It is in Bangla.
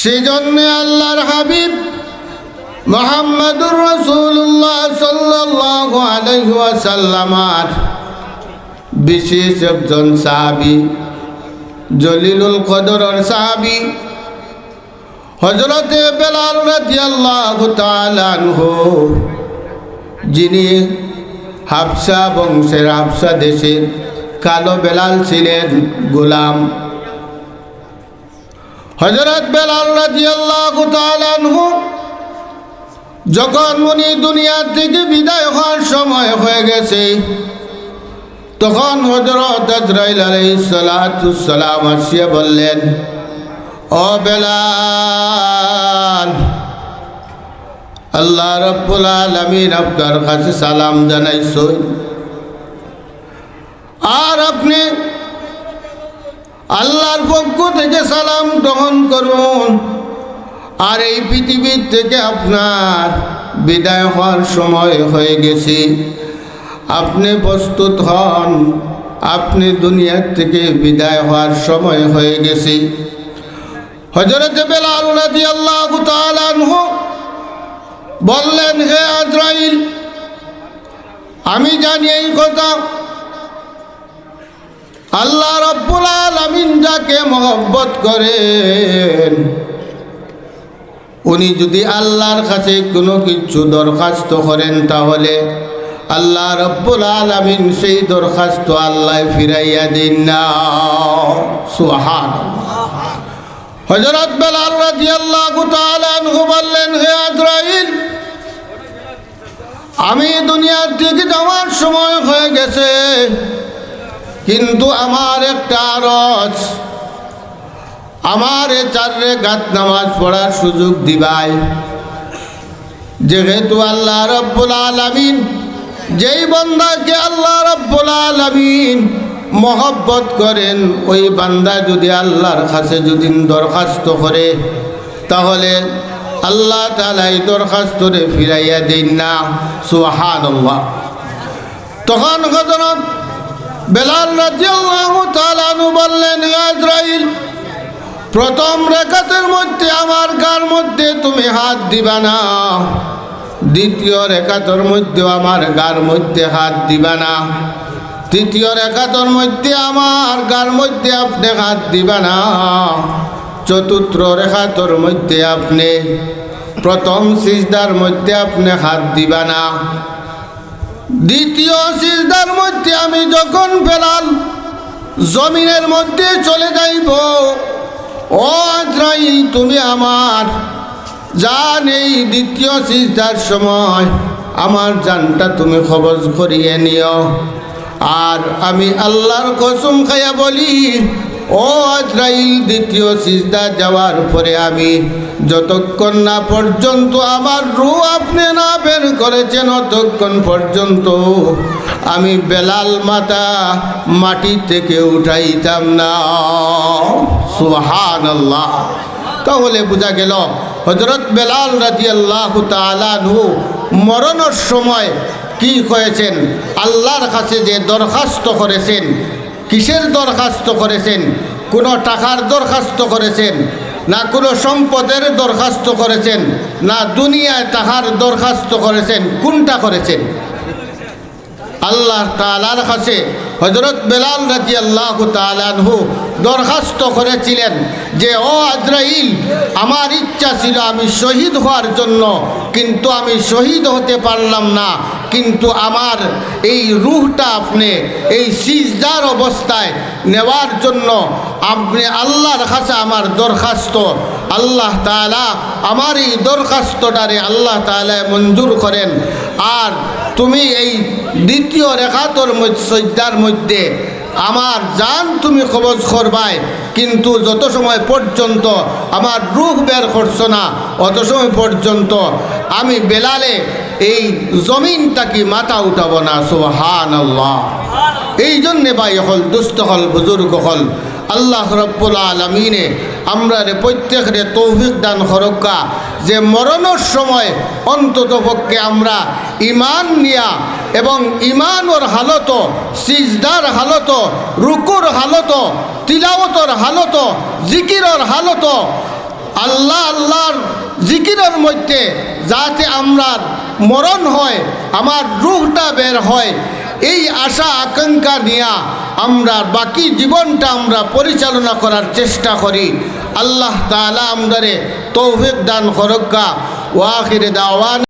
সেই জন্যে আল্লাহর হাবিব মোহাম্মদুর রসুল্লাহ সাল্লাহ আলহাসাল্লামার বিশেষ একজন সাহাবি, জলিলুল কদরের সাহাবি হজরতে বেলাল রাদিয়াল্লাহু তাআলা যিনি হাফসা বংশের হাফসা দেশের কালো বেলাল ছিলেন, গোলাম। হজরত বেলাল রাদিয়াল্লাহু তাআলা আনহু যখন উনি দুনিয়ার থেকে বিদায় হওয়ার সময় হয়ে গেছে, তখন হজরত আজরাইল আলাইহিস সালাতু সালাম আসিয়া বললেন, ও বেলাল, আল্লাহ রব্বুল আলমিন আপনার কাছে সালাম জানাইছই আর আপনি আল্লাহর পক্ষ থেকে সালাম গ্রহণ করুন। আর এই পৃথিবীর থেকে আপনার বিদায় হওয়ার সময় হয়ে গেছে। আপনি প্রস্তুত হন, আপনি দুনিয়ার থেকে বিদায় হওয়ার সময় হয়ে গেছে। হজরত আনহু বললেন, হে আজরাইল, আমি জানি এই কথা আল্লাহ রব্বুল আলামিন যাকে মহব্বত করেন, উনি যদি আল্লাহর কাছে কোনো কিছু দরখাস্ত করেন, তাহলে আল্লাহ রব্বুল আলামিন সেই দরখাস্ত আল্লাহ ফিরাইয়া দিন না। সুহান হজরত বেলাল তাআলা আনহু বললেন, হে আজরাইল, আমি দুনিয়ার থেকে যাওয়ার সময় হয়ে গেছে। কিন্তু আমার একটা আরজ। আমার এ চার রেখাত নামাজ পড়ার সুযোগ দিবাই। যেহেতু আল্লাহ রব্বুল আলামিন, যেই বন্দাকে আল্লাহ রব্বুল আলামিন মহব্বত করেন, ওই বান্দা যদি আল্লাহর কাছে যদি দরখাস্ত করে, তাহলে আল্লাহ তালা এই দরখাস্তরে ফিরাইয়া দিন না। সুহান তখন হজরত বেলাল রাজিয়াল্লাহু তাআলাহু বললেন ইয়া ইসরাইল প্রথম রেখাতের মধ্যে আমার গার মধ্যে তুমি হাত দিবা না। দ্বিতীয় রেখাতর মধ্যে আমার গার মধ্যে হাত দিবা না। তৃতীয় রেখাতর মধ্যে আমার গার মধ্যে আপনি হাত দিবা না। চতুর্থ রেখাতর মধ্যে আপনি, প্রথম সিজদার মধ্যে আপনি হাত দিবা না। দ্বিতীয় সিজদার মধ্যে আমি যখন পেলাম জমিনের মধ্যে চলে যাইব, ও আজরাইল, তুমি আমার জান, এই দ্বিতীয় সিজদার সময় আমার জানটা তুমি খবর করিয়ে নিও। আর আমি আল্লাহর কসম খাইয়া বলি, ও আজরাইল, দ্বিতীয় সিজদা যাওয়ার পরে আমি যতক্ষণ না পর্যন্ত আমার রু আপনি না বের করেছেন অতক্ষণ পর্যন্ত। আমি বেলাল মাতা মাটি থেকে উঠাইতাম না। সুহান আল্লাহ তাহলে বোঝা গেল হজরত বেলাল রাজি আল্লাহ তালু মরণের সময় কি হয়েছেন? আল্লাহর কাছে যে দরখাস্ত করেছেন, কিসের দরখাস্ত করেছেন? কোনো টাকার দরখাস্ত করেছেন? না কোনো সম্পদের দরখাস্ত করেছেন, না দুনিয়ায় তাহার দরখাস্ত করেছেন, কোনটা করেছেন? আল্লাহ তালার কাছে হজরত বেলাল রাজি আল্লাহ তালানহু দরখাস্ত করেছিলেন যে, ও আজরাইল, আমার ইচ্ছা ছিল আমি শহীদ হওয়ার জন্য, কিন্তু আমি শহীদ হতে পারলাম না। কিন্তু আমার এই রুহটা আপনি এই সিজদার অবস্থায় নেওয়ার জন্য আপনি আল্লাহর কাছে আমার দরখাস্ত, আল্লাহ তালা আমার এই দরখাস্তটারে আল্লাহ তালায় মঞ্জুর করেন। আর তুমি এই দ্বিতীয় রেখাতর সজ্জার মধ্যে আমার জান তুমি কবজ করবাই, কিন্তু যত সময় পর্যন্ত আমার রুখ বের করছ না, অত সময় পর্যন্ত আমি বেলালে এই জমিনটাকে মাথা উঠাবো না? সোহান আল্লাহ এই জন্যে ভাই হল দুস্থ হল, বুজুর্গ হল। আল্লাহ রব্বুল আলমিনে আমরা রে প্রত্যেক রে তৌফিক দান হরক্কা যে মরণের সময় অন্তত পক্ষে আমরা ইমান নিয়া এবং ইমান ওর হালত, সিজদার হালত, রুকুর হালত তিলাওতর হালত, জিকিরর হালত, আল্লাহ আল্লাহর জিকিরের মধ্যে যাতে আমরা মরণ হয়, আমার রুহটা বের হয়। এই আশা, আকাঙ্ক্ষা নিয়ে আমরা বাকি জীবনটা আমরা পরিচালনা করার চেষ্টা করি। আল্লাহ তালা আমদারে তৌফিক দান করজ্ঞা ওয়াখির দাওয়ান।